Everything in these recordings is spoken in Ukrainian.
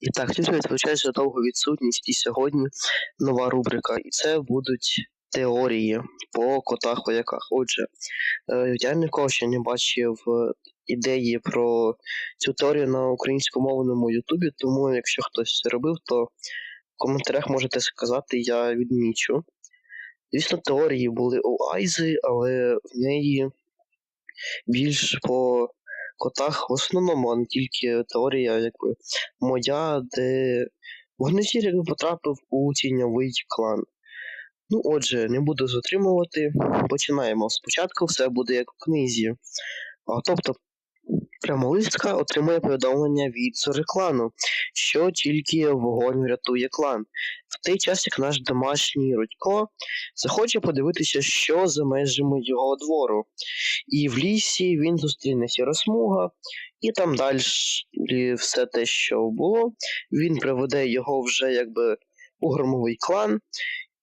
І так, привіт, вибачаю за довгу відсутність і сьогодні нова рубрика. І це будуть теорії по котах вояках. Отже, е, я нікого ще не бачив е, ідеї про цю теорію на українськомовному Ютубі, тому якщо хтось це робив, то в коментарях можете сказати, я відмічу. Звісно, теорії були у Айзи, але в неї більш по котах в основному, а не тільки теорія, якби моя, де вогнезір якби потрапив у тіньовий клан. Ну, отже, не буду затримувати. Починаємо. Спочатку все буде як в книзі. А, тобто, прямолистка отримує повідомлення від Зориклану, що тільки вогонь врятує клан. В той час, як наш домашній Рудько захоче подивитися, що за межами його двору. І в лісі він зустріне сіросмуга, і там далі все те, що було. Він приведе його вже якби у громовий клан,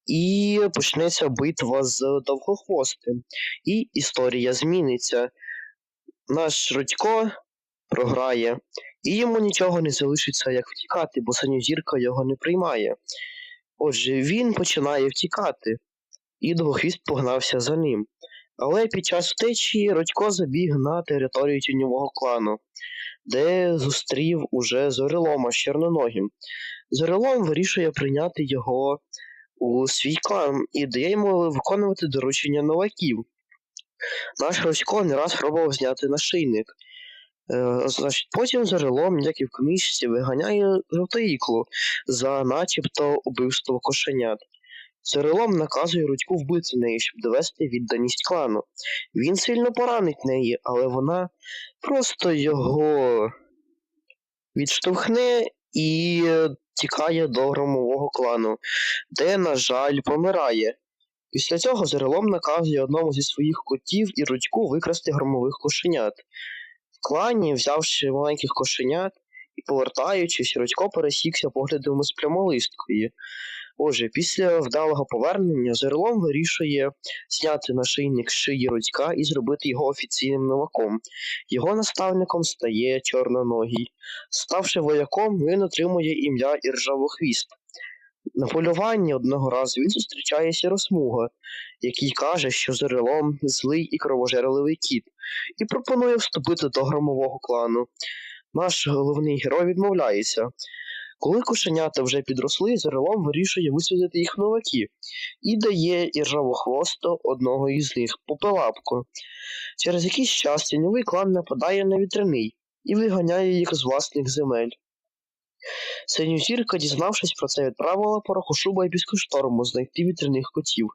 і почнеться битва з довгохвостим. І історія зміниться. Наш Рудько програє, і йому нічого не залишиться, як втікати, бо синьозірка його не приймає. Отже, він починає втікати, і довгохвіст погнався за ним. Але під час втечі Родько забіг на територію тіньового клану, де зустрів уже Зорелома з Чорноногим. Зорелом вирішує прийняти його у свій клан і дає йому виконувати доручення новаків. Наш Родько не раз пробував зняти нашийник. Е, значить, потім Зорелом, як і в книжці, виганяє жовтоїклу за начебто убивство кошенят. Зорелом наказує Рудьку вбити неї, щоб довести відданість клану. Він сильно поранить неї, але вона просто його відштовхне і тікає до громового клану, де, на жаль, помирає. Після цього Зорелом наказує одному зі своїх котів і Рудьку викрасти громових кошенят. В клані, взявши маленьких кошенят і повертаючись, Рудько пересікся поглядом з прямолисткою. Отже, після вдалого повернення Зерлом вирішує зняти нашийник з шиї Рудька і зробити його офіційним новаком. Його наставником стає Чорноногий. Ставши вояком, він отримує ім'я Іржавохвіст. На полюванні одного разу він зустрічає сіросмуга, який каже, що Зерелом злий і кровожерливий кіт, і пропонує вступити до громового клану. Наш головний герой відмовляється. Коли кошенята вже підросли, Зорелом вирішує висадити їх новаки і дає іржавохвосту одного із них попелапку. Через якийсь час тіньовий клан нападає на вітряний і виганяє їх з власних земель. Синьозірка, дізнавшись про це, відправила порохошуба і піскошторму знайти вітряних котів.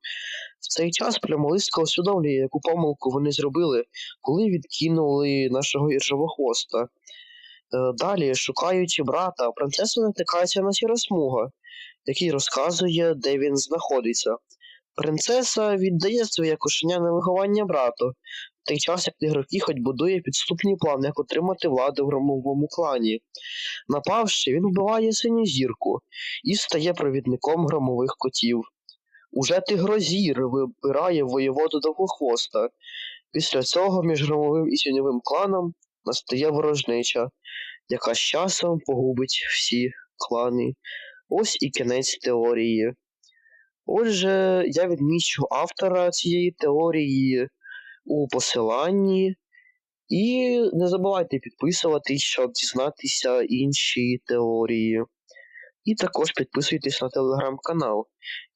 В цей час прямолистка усвідомлює, яку помилку вони зробили, коли відкинули нашого іржавохвоста. Е, Далі, шукаючи брата, принцеса натикається на сіросмуга, який розказує, де він знаходиться. Принцеса віддає своє кошеня на виховання брату, в той час як ігроки хоч будує підступний план, як отримати владу в громовому клані. Напавши, він вбиває синю зірку і стає провідником громових котів. Уже Тигрозір вибирає воєводу довгохвоста. Після цього між громовим і тіньовим кланом настає ворожнеча, яка з часом погубить всі клани. Ось і кінець теорії. Отже, я відмічу автора цієї теорії у посиланні. І не забувайте підписуватись, щоб дізнатися інші теорії. І також підписуйтесь на телеграм-канал.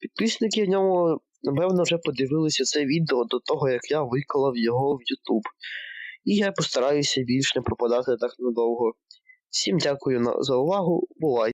Підписники в ньому, напевно, вже подивилися це відео до того, як я виклав його в YouTube. І я постараюся більш не пропадати так надовго. Всім дякую за увагу, бувайте!